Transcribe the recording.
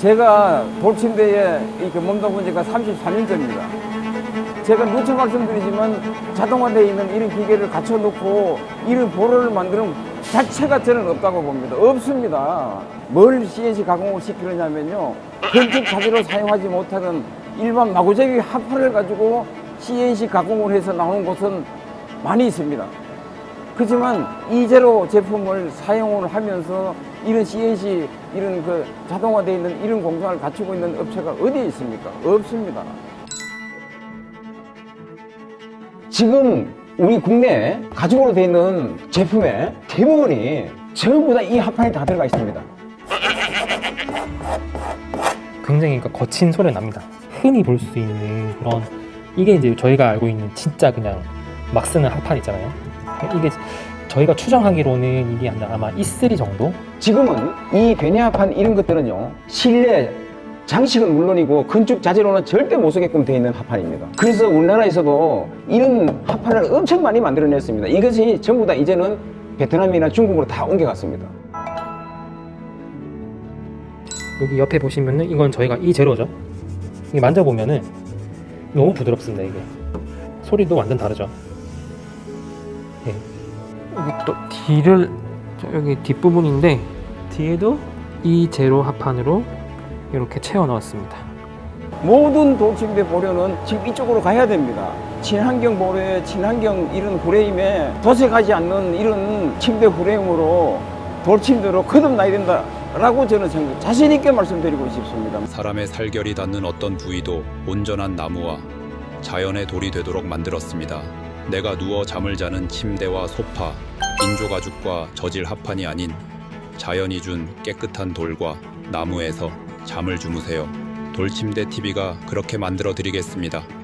제가 돌침대에 이렇게 몸담은 지가 33년째입니다. 제가 누차 말씀드리지만 자동화되어 있는 이런 기계를 갖춰놓고 이런 보로를 만드는 자체가 저는 없다고 봅니다. 없습니다. 뭘 CNC 가공을 시키느냐면요. 건축 자재로 사용하지 못하는 일반 마구잡이 합판을 가지고 CNC 가공을 해서 나오는 곳은 많이 있습니다. 그렇지만 이제로 제품을 사용을 하면서 이런 CNC 이런 그 자동화되어 있는 이런 공정을 갖추고 있는 업체가 어디에 있습니까? 없습니다. 지금 우리 국내 가죽으로 되어 있는 제품의 대부분이 전부 다 이 합판에 다 들어가 있습니다. 굉장히 그러니까 거친 소리가 납니다. 흔히 볼 수 있는 그런 이게 이제 저희가 알고 있는 진짜 그냥 막 쓰는 합판 있잖아요. 이게 저희가 추정하기로는 이게 아마 E3 정도? 지금은 이 베네합판 이런 것들은요 실내 장식은 물론이고 건축 자재로는 절대 못 쓰게끔 되어 있는 합판입니다. 그래서 우리나라에서도 이런 합판을 엄청 많이 만들어냈습니다. 이것이 전부 다 이제는 베트남이나 중국으로 다 옮겨갔습니다. 여기 옆에 보시면은 이건 저희가 이 제로죠. 이게 만져보면은 너무 부드럽습니다 이게. 소리도 완전 다르죠. 예. 여기 또 뒤를 저 여기 뒷부분인데 뒤에도 이 제로 합판으로 이렇게 채워 넣었습니다. 모든 돌침대 보료는 지금 이쪽으로 가야 됩니다. 친환경 보료에 친환경 이런 프레임에 도색하지 않는 이런 침대 프레임으로 돌침대로 거듭나야 된다라고 저는 생각, 자신 있게 말씀드리고 싶습니다. 사람의 살결이 닿는 어떤 부위도 온전한 나무와 자연의 돌이 되도록 만들었습니다. 내가 누워 잠을 자는 침대와 소파, 인조가죽과 저질 합판이 아닌 자연이 준 깨끗한 돌과 나무에서 잠을 주무세요. 돌침대 TV가 그렇게 만들어 드리겠습니다.